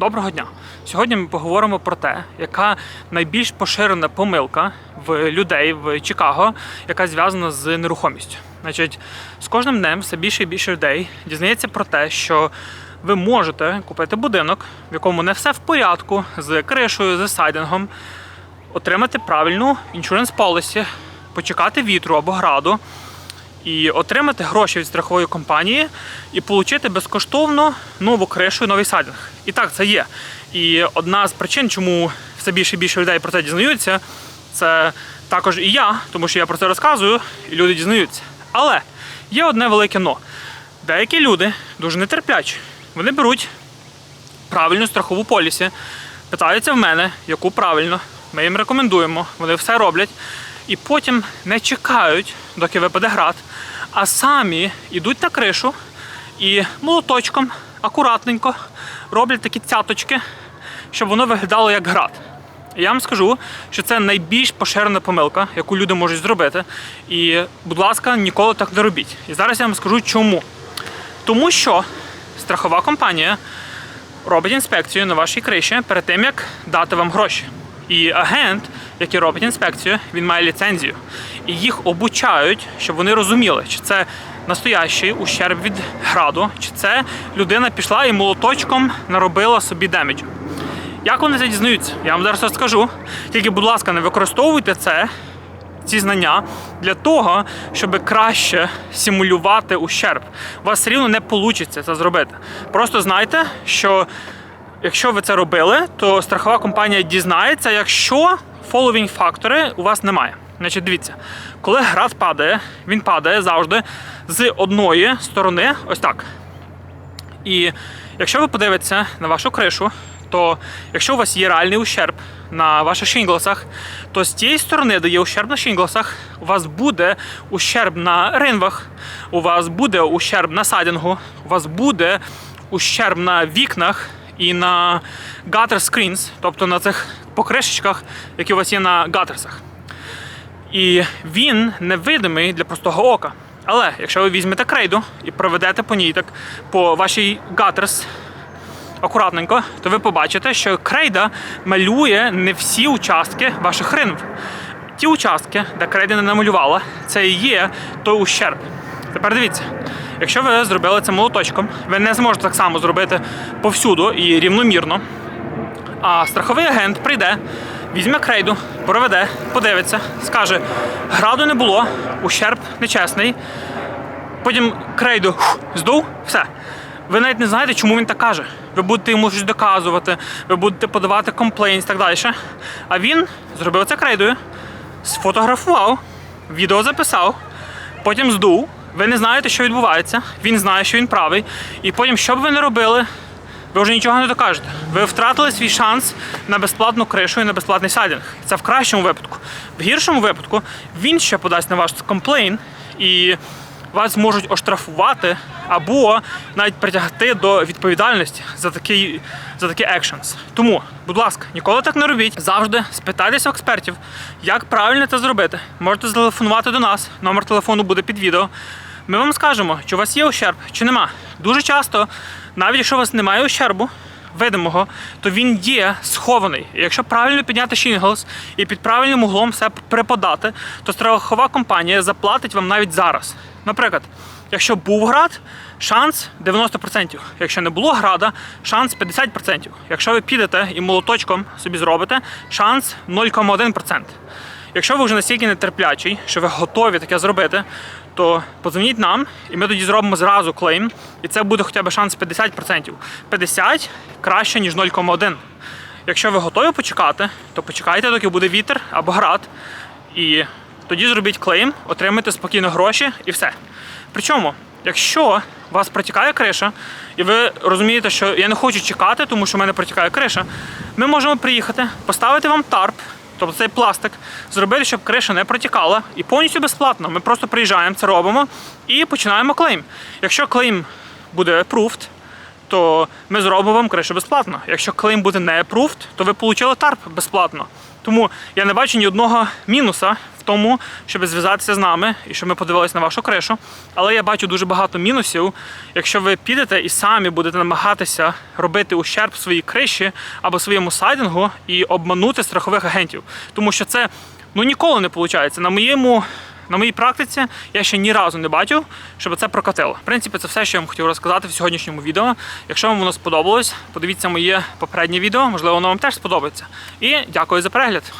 Доброго дня! Сьогодні ми поговоримо про те, яка найбільш поширена помилка в людей в Чикаго, яка зв'язана з нерухомістю. Значить, з кожним днем все більше і більше людей дізнається про те, що ви можете купити будинок, в якому не все в порядку з кришою, з сайдингом, отримати правильну insurance policy, почекати вітру або граду і отримати гроші від страхової компанії і отримати безкоштовно нову кришу і новий сайдинг. І так це є. І одна з причин, чому все більше і більше людей про це дізнаються, це також і я, тому що я про це розказую, і люди дізнаються. Але є одне велике но. Деякі люди дуже нетерплячі. Вони беруть правильну страхову полісі, питаються в мене, яку правильно. Ми їм рекомендуємо, вони все роблять. І потім не чекають, доки випаде град, а самі йдуть на кришу і молоточком акуратненько роблять такі цяточки, щоб воно виглядало як град. Я вам скажу, що це найбільш поширена помилка, яку люди можуть зробити. І, будь ласка, ніколи так не робіть. І зараз я вам скажу чому. Тому що страхова компанія робить інспекцію на вашій криші перед тим, як дати вам гроші. І агент, який робить інспекцію, він має ліцензію. І їх обучають, щоб вони розуміли, чи це настоящий ущерб від граду, чи це людина пішла і молоточком наробила собі демеджу. Як вони це дізнаються? Я вам зараз розкажу. Тільки, будь ласка, не використовуйте це, ці знання для того, щоб краще симулювати ущерб. У вас все рівно не вийде це зробити. Просто знайте, що якщо ви це робили, то страхова компанія дізнається, якщо following фактори у вас немає. Значить, дивіться, коли град падає, він падає завжди з одної сторони, ось так. І якщо ви подивитеся на вашу кришу, то якщо у вас є реальний ущерб на ваших шингласах, то з тієї сторони, де є ущерб на шингласах, у вас буде ущерб на ринвах, у вас буде ущерб на сайдингу, у вас буде ущерб на вікнах і на gutter screens, тобто на цих покришечках, які у вас є на гатерсах. І він невидимий для простого ока. Але якщо ви візьмете крейду і проведете по ній так по вашій гатерс акуратненько, то ви побачите, що крейда малює не всі участки ваших ринв. Ті участки, де крейда не намалювала, це і є той ущерб. Тепер дивіться, якщо ви зробили це молоточком, ви не зможете так само зробити повсюду і рівномірно. А страховий агент прийде, візьме крейду, проведе, подивиться, скаже: граду не було, ущерб нечесний. Потім крейду здув, все. Ви навіть не знаєте, чому він так каже. Ви будете йому щось доказувати, ви будете подавати комплейнс і так далі. А він зробив це крейдою, сфотографував, відео записав, потім здув. Ви не знаєте, що відбувається. Він знає, що він правий. І потім, що б ви не робили, ви вже нічого не докажете. Ви втратили свій шанс на безплатну кришу і на безплатний сайдинг. Це в кращому випадку. В гіршому випадку він ще подасть на ваш комплейн і вас можуть оштрафувати або навіть притягти до відповідальності за такий за такі екшенс. Тому, будь ласка, ніколи так не робіть. Завжди спитайтеся експертів, як правильно це зробити. Можете зателефонувати до нас. Номер телефону буде під відео. Ми вам скажемо, чи у вас є ущерб, чи нема. Дуже часто, навіть якщо у вас немає ущербу, видимого, то він є схований. І якщо правильно підняти шінглс і під правильним углом все приподати, то страхова компанія заплатить вам навіть зараз. Наприклад, якщо був град, шанс 90%. Якщо не було града, шанс 50%. Якщо ви підете і молоточком собі зробите, шанс 0,1%. Якщо ви вже настільки нетерплячий, що ви готові таке зробити, то подзвоніть нам, і ми тоді зробимо зразу клейм, і це буде хоча б шанс 50%. 50% краще, ніж 0,1. Якщо ви готові почекати, то почекайте, доки буде вітер або град, і тоді зробіть клейм, отримайте спокійно гроші і все. Причому, якщо у вас протікає криша, і ви розумієте, що я не хочу чекати, тому що в мене протікає криша, ми можемо приїхати, поставити вам тарп, тобто цей пластик, зробити, щоб криша не протікала, і повністю безплатно. Ми просто приїжджаємо, це робимо і починаємо клейм. Якщо клейм буде approved, то ми зробимо вам кришу безплатно. Якщо клейм буде не approved, то ви отримали тарп безплатно. Тому я не бачу ні одного мінуса в тому, щоб зв'язатися з нами і щоб ми подивилися на вашу кришу. Але я бачу дуже багато мінусів, якщо ви підете і самі будете намагатися робити ущерб своїй криші або своєму сайдингу і обманути страхових агентів. Тому що це ну ніколи не виходить. На моєму. На моїй практиці я ще ні разу не бачив, щоб це прокатило. В принципі, це все, що я вам хотів розказати в сьогоднішньому відео. Якщо вам воно сподобалось, подивіться моє попереднє відео, можливо, воно вам теж сподобається. І дякую за перегляд.